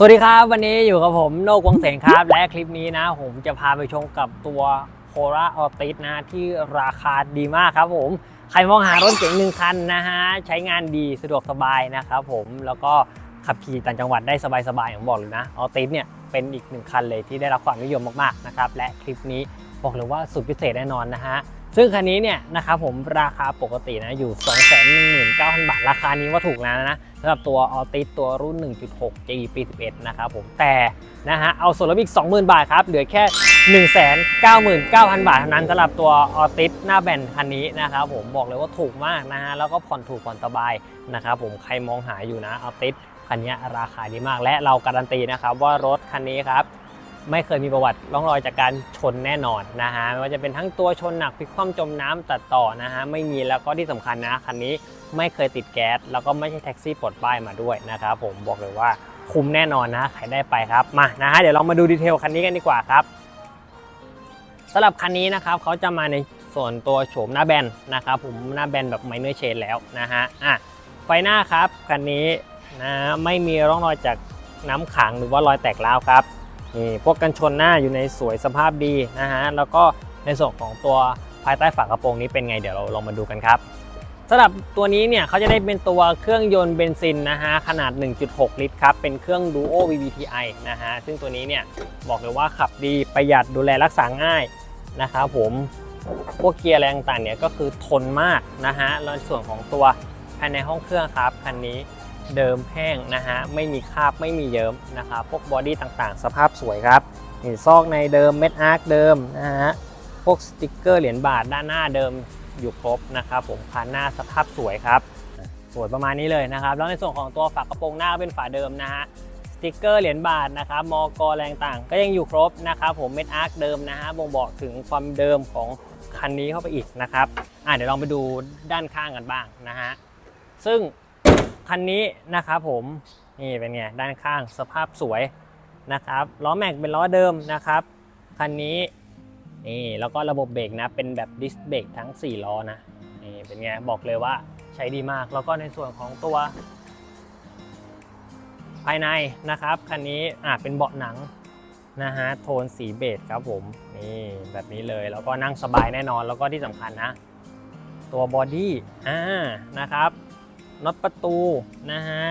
สวัสดีครับ วันนี้อยู่กับผมโนกวงเสงครับ และคลิปนี้นะ ผมจะพาไปชมกับตัวโคราออติสนะที่ราคาดีมากครับผม ใครมองหารถเก๋งหนึ่งคันนะฮะ ใช้งานดีสะดวกสบายนะครับผมแล้วก็ขับขี่ต่างจังหวัดได้สบายๆอย่างบอกเลยนะออติสเนี่ยเป็นอีกหนึ่งคันเลยที่ได้รับความนิยมมากๆนะครับและคลิปนี้บอกเลยว่าสุดพิเศษแน่นอนนะฮะ ซึ่งคันนี้เนี่ยนะครับผมราคาปกตินะอยู่ 219,000 บาท ราคานี้ว่าถูกแล้วนะสำหรับตัวออติสตัวรุ่น 1.6 G ปี11นะครับผมแต่นะฮะเอาส่วนลดอีก 20,000 บาทครับ เหลือแค่ 199,000 บาทเท่านั้นสำหรับตัวออติสหน้าแบนคันนี้นะครับผมบอกเลยว่าถูกมากนะฮะแล้วก็ผ่อนถูกผ่อนสบายนะครับผมใครมองหาอยู่นะออติสคันนี้ราคาดีมากและเราการันตีนะครับว่ารถคันนี้ครับ ไม่เคยมีประวัติร่องรอยจากการชนแน่นอนนะฮะไม่ว่าจะเป็นทั้งตัวชนหนักพลิกคว่ำจมน้ำตัดต่อนะฮะไม่มีแล้วก็ที่สำคัญนะคันนี้ไม่เคยติดแก๊สแล้วก็ไม่ใช่แท็กซี่ปลดป้ายมาด้วยนะครับผมบอกเลยว่าคุ้มแน่นอนนะใครได้ไปครับมานะฮะเดี๋ยวเรามาดูดีเทลคันนี้กันดีกว่าครับสำหรับคันนี้นะครับเขาจะมาในส่วนตัวโฉมหน้าแบนนะครับผมหน้าแบนแบบไมเนอร์เชนแล้วนะฮะอะไฟหน้าครับคันนี้นะไม่มีร่องรอยจากน้ำขังหรือว่ารอยแตกร้าวครับ นี่พวกกันชนหน้าอยู่ในสวยสภาพดีนะฮะแล้วก็ในส่วนของตัวภายใต้ฝากระโปรงนี้เป็นไงเดี๋ยวเราลองมาดูกันครับสำหรับตัวนี้เนี่ยเขาจะได้เป็นตัวเครื่องยนต์เบนซินนะฮะขนาด 1.6 ลิตรครับ เป็นเครื่อง Duo VVTi นะฮะซึ่งตัวนี้เนี่ยบอกเลยว่าขับดีประหยัดดูแลรักษาง่ายนะครับผมพวกเกียร์แรงต่างเนี่ยก็คือทนมากนะฮะแล้วส่วนของตัวภายในห้องเครื่องครับคันนี้ เดิมแห้งนะฮะไม่มีคราบไม่มีเยิ้มนะครับพวกบอดี้ต่างๆ สภาพสวยครับนี่ซอกในเดิมเม็ดอาร์คเดิมนะฮะพวกสติกเกอร์เหรียญบาทด้านหน้าเดิมอยู่ครบนะครับผมคันหน้าสภาพสวยครับสวยประมาณนี้เลยนะครับแล้วในส่วนของตัวฝากระโปรงหน้าก็เป็นฝาเดิมนะฮะสติกเกอร์เหรียญบาทนะครับมอกแรงต่างก็ยังอยู่ครบนะครับผมเม็ดอาร์คเดิมนะฮะบ่งบอกถึงความเดิมของคันนี้เข้าไปอีกนะครับอะเดี๋ยวลองไปดูด้านข้างกันบ้างนะฮะซึ่ง คันนี้นะครับผมนี่เป็นไงด้านข้างสภาพสวยนะครับล้อแม็กเป็นล้อเดิมนะครับคันนี้นี่แล้วก็ระบบเบรกนะเป็นแบบดิสเบรกทั้ง 4 ล้อนะนี่เป็นไงบอกเลยว่าใช้ดีมาก แล้วก็ในส่วนของตัว ภายในนะครับคันนี้อะเป็นเบาะหนังนะฮะโทนสีเบจครับผมนี่แบบนี้เลยแล้วก็นั่งสบายแน่นอนแล้วก็ที่สำคัญนะ ตัวบอดี้อ่านะครับ น็อตประตูนะฮะ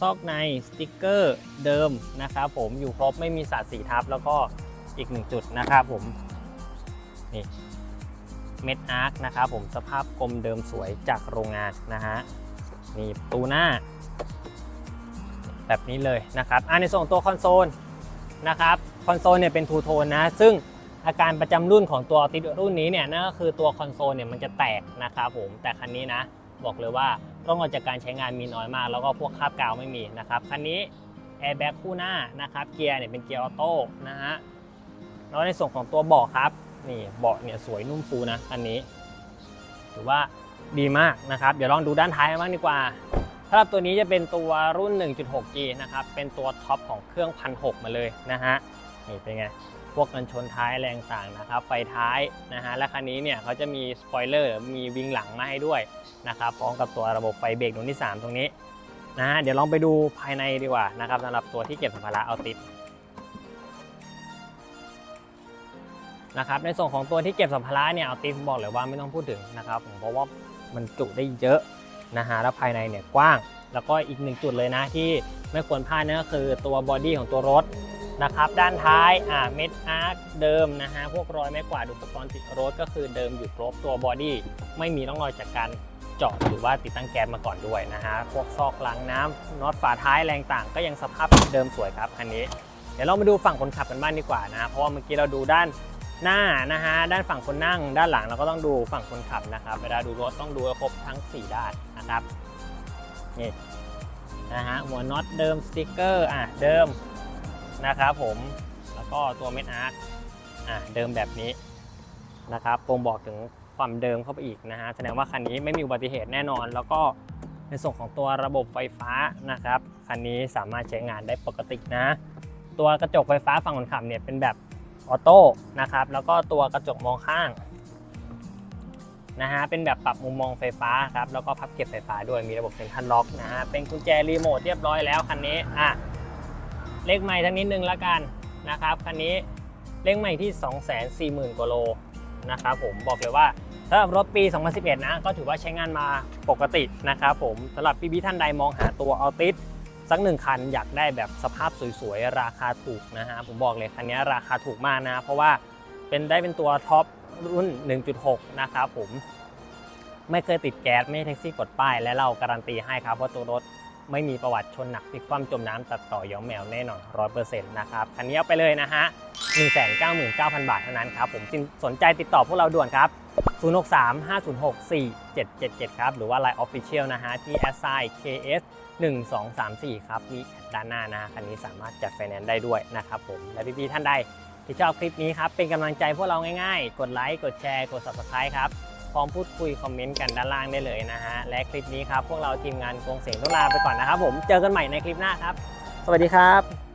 ซอกในสติกเกอร์เดิมนะครับผมอยู่ครบไม่มีสาดสีทับแล้วก็อีกหนึ่งจุดนะครับผมนี่เม็ดอาร์คนะครับผมสภาพกลมเดิมสวยจากโรงงานนะฮะนี่ประตูหน้า แบบนี้เลยนะครับอ่าในส่วนของตัวคอนโซลนะครับคอนโซลเนี่ยเป็นทูโทนนะ ซึ่งอาการประจำรุ่นของตัวติดรุ่นนี้เนี่ยนั่นก็คือตัวคอนโซลเนี่ยมันจะแตกนะครับผมแต่คันนี้นะ บอกเลยว่าต้องรอยจากการใช้งานมีน้อยมาก แล้วก็พวกคราบกาวไม่มีนะครับคันนี้แอร์แบ็กคู่หน้านะครับเกียร์เนี่ยเป็นเกียร์ออโต้นะฮะแล้วในส่วนของตัวเบาะครับนี่เบาะเนี่ยสวยนุ่มฟูนะคันนี้ ถือว่าดีมากนะครับเดี๋ยวลองดูด้านท้ายกันบ้างดีกว่าสำหรับตัวนี้จะเป็นตัวรุ่น 1.6G นะครับเป็นตัวท็อปของเครื่องพันหมาเลยนะฮะนี่เป็นไง พวกกันชนท้ายแรงต่างนะครับ ไฟท้ายนะฮะและคันนี้เนี่ยเขาจะมีสปอยเลอร์มีวิงหลังมาให้ด้วยนะครับพร้อมกับตัวระบบไฟเบรกดวงที่ 3 ตรงนี้นะฮะเดี๋ยวลองไปดูภายในดีกว่านะครับสำหรับตัวที่เก็บสัมภาระเอาติดนะครับในส่วนของตัวที่เก็บสัมภาระเนี่ยเอาติดผมบอกเลยว่าไม่ต้องพูดถึงนะครับผมเพราะว่ามันจุได้เยอะนะฮะแล้วภายในเนี่ยกว้าง แล้วก็อีกหนึ่งจุดเลยนะที่ไม่ควรพลาดนั่นก็คือตัวบอดี้ของตัวรถ นะครับ ด้านท้ายอ่าเม็ดอาร์คเดิมนะฮะ พวกรอยไม้กวาดอุปกรณ์ติดรถก็คือเดิมอยู่ครบตัวบอดี้ไม่มีร่องรอยจากการเจาะหรือว่าติดตั้งแก๊สมาก่อนด้วยนะฮะ พวกซอกหลังน้ำน็อตฝาท้ายแรงต่างก็ยังสภาพเดิมสวยครับคันนี้ เดี๋ยวเรามาดูฝั่งคนขับกันบ้างดีกว่านะเพราะว่าเมื่อกี้เราดูด้านหน้านะฮะด้านฝั่งคนนั่ง ด้านหลังเราก็ต้องดูฝั่งคนขับนะครับเวลาดูรถต้องดูครบทั้ง 4 ด้านนะครับนี่นะฮะหัวน็อตเดิมสติ๊กเกอร์อะเดิม นะครับผมแล้วก็ตัวเม็ดอาร์ตอะเดิมแบบนี้นะครับบ่งบอกถึงความเดิมเข้าไปอีกนะฮะแสดงว่าคันนี้ไม่มีอุบัติเหตุแน่นอน แล้วก็ในส่วนของตัวระบบไฟฟ้านะครับคันนี้สามารถใช้งานได้ปกตินะ ตัวกระจกไฟฟ้าฝั่งคนขับเนี่ยเป็นแบบออโต้นะครับแล้วก็ตัวกระจกมองข้างนะฮะเป็นแบบปรับมุมมองไฟฟ้าครับแล้วก็พับเก็บไฟฟ้าด้วยมีระบบเซ็นทรัลล็อกนะฮะเป็นกุญแจรีโมทเรียบร้อยแล้วคันนี้อะ เลขใหม่ทั้งนิดนึงละกันนะครับคันนี้เลขใหม่ที่ 240,000 กว่าโลนะครับผมบอกเลยว่าสำหรับรถปี 2011 นะ ก็ถือว่าใช้งานมาปกตินะครับผมสำหรับพี่ๆท่านใดมองหาตัวออติสสักหนึ่งคันอยากได้แบบสภาพสวยๆ ราคาถูกนะฮะผมบอกเลยคันนี้ราคาถูกมากนะ เพราะว่าเป็นได้เป็นตัวท็อปรุ่น 1.6 นะครับผมไม่เคยติดแก๊สไม่ให้แท็กซี่กดป้ายและเราการันตีให้ครับว่าตัวรถ ไม่มีประวัติชนหนักพลิกคว่ำจมน้ำตัดต่อย้อมแมวแน่นอน 100%นะครับ คันนี้เอาไปเลยนะฮะ 199,000 บาทเท่านั้นครับ ผมสนใจติดต่อพวกเราด่วนครับ 063 506 4777 ครับ หรือว่า Line Official นะฮะ ที่ s i KS 1234 ครับ มีด้านหน้านะฮะคันนี้สามารถจัดไฟแนนซ์ได้ด้วยนะครับผม และพี่ๆท่านใดที่ชอบคลิปนี้ครับ เป็นกำลังใจพวกเราง่ายๆ กดไลค์ กดแชร์ กด Subscribe ครับ พร้อมพูดคุยคอมเมนต์กันด้านล่างได้เลยนะฮะ และคลิปนี้ครับ พวกเราทีมงานกงเสียงต้องลาไปก่อนนะครับผม เจอกันใหม่ในคลิปหน้าครับ สวัสดีครับ